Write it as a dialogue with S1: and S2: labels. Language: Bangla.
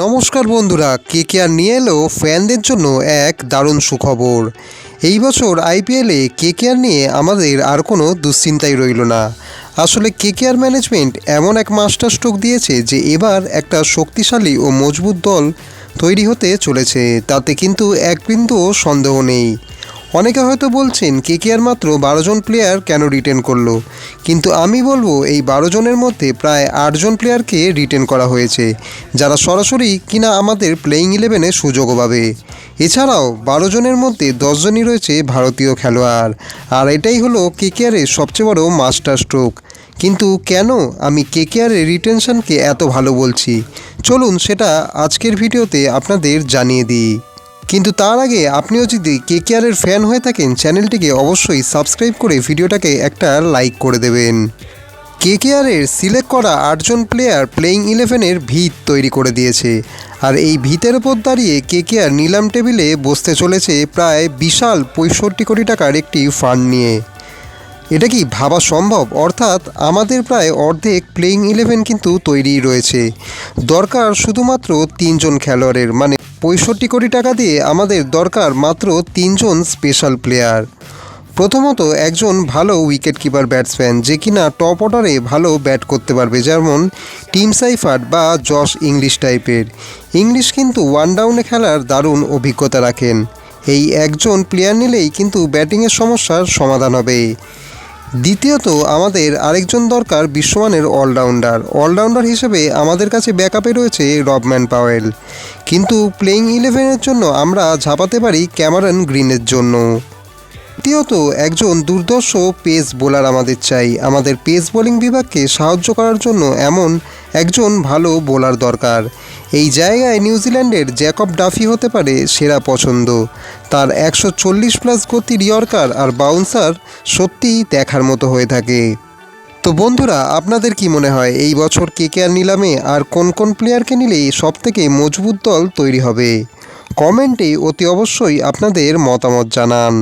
S1: নমস্কার বন্ধুরা, কে কে আর নিয়ে এলো ফ্যানদের জন্য এক দারুণ সুখবর। এই বছর আইপিএলে কে কে আর নিয়ে আমাদের আর কোনো দুশ্চিন্তাই রইল না। আসলে কে কে আর ম্যানেজমেন্ট এমন এক মাস্টার স্ট্রোক দিয়েছে যে এবার একটা শক্তিশালী ও মজবুত দল তৈরি হতে চলেছে, তাতে কিন্তু এক বিন্দুও সন্দেহ নেই। অনেকে হয়তো বলছেন কে কে আর মাত্র বারো জন প্লেয়ার কেন রিটেন করল? কিন্তু আমি বলব এই বারো জনের মধ্যে প্রায় আটজন প্লেয়ারকে রিটেন করা হয়েছে, যারা সরাসরি কিনা আমাদের প্লেয়িং ইলেভেনে সুযোগও পাবে। এছাড়াও বারো জনের মধ্যে দশজনই রয়েছে ভারতীয় খেলোয়াড়, আর এটাই হলো কে কে আরের সবচেয়ে বড় মাস্টার স্ট্রোক কিন্তু কেন আমি কে কে আরের রিটেনশনকে এত ভালো বলছি? চলুন সেটা আজকের ভিডিওতে আপনাদের জানিয়ে দিই। কিন্তু তার আগে আপনিও যদি কে কেয়ারের ফ্যান হয়ে থাকেন, চ্যানেলটিকে অবশ্যই সাবস্ক্রাইব করে ভিডিওটাকে একটা লাইক করে দেবেন। কে কেয়ারের সিলেক্ট করা আটজন প্লেয়ার প্লেইং ইলেভেনের ভিত তৈরি করে দিয়েছে। আর এই ভিতের ওপর দাঁড়িয়ে কে কেয়ার নিলাম টেবিলে বসতে চলেছে প্রায় বিশাল পঁয়ষট্টি কোটি টাকার একটি ফান্ড নিয়ে। এটা কি ভাবা সম্ভব? অর্থাৎ আমাদের প্রায় অর্ধেক প্লেইং ইলেভেন কিন্তু তৈরি রয়েছে। দরকার শুধুমাত্র তিনজন খেলোয়াড়ের মানে পঁয়ষট্টি কোটি টাকা দিয়ে আমাদের দরকার মাত্র তিনজন স্পেশাল প্লেয়ার প্রথমত একজন ভালো উইকেট কিপার ব্যাটসম্যান যে কিনা টপ অর্ডারে ভালো ব্যাট করতে পারবে, যেমন টিম সাইফার বা জশ ইংলিশ টাইপের ইংলিশ কিন্তু ওয়ান ডাউনে খেলার দারুণ অভিজ্ঞতা রাখেন। এই একজন প্লেয়ার নিলেই কিন্তু ব্যাটিংয়ের সমস্যার সমাধান হবে। দ্বিতীয়ত, আমাদের আরেকজন দরকার বিশ্বমানের অলরাউন্ডার। অলরাউন্ডার হিসেবে আমাদের কাছে ব্যাকআপে রয়েছে রবম্যান পাওয়েল। কিন্তু প্লেইং ইলেভেনের জন্য আমরা ঝাঁপাতে পারি ক্যামারন গ্রিনের জন্য। তৃতীয়ত একজন দুর্দর্শ পেস বোলার আমাদের চাই। আমাদের পেস বোলিং বিভাগকে সাহায্য করার জন্য এমন একজন ভালো বোলার দরকার। এই জায়গায় নিউজিল্যান্ডের জ্যাকব ডাফি হতে পারে সেরা পছন্দ। তার একশো চল্লিশ প্লাস গতির ইয়র্কার আর বাউন্সার সত্যিই দেখার মতো হয়ে থাকে। তো বন্ধুরা, আপনাদের কি মনে হয়, এই বছর কে কে আর নিলামে আর কোন কোন প্লেয়ারকে নিলে সবথেকে মজবুত দল তৈরি হবে? কমেন্টে অতি অবশ্যই আপনাদের মতামত জানান।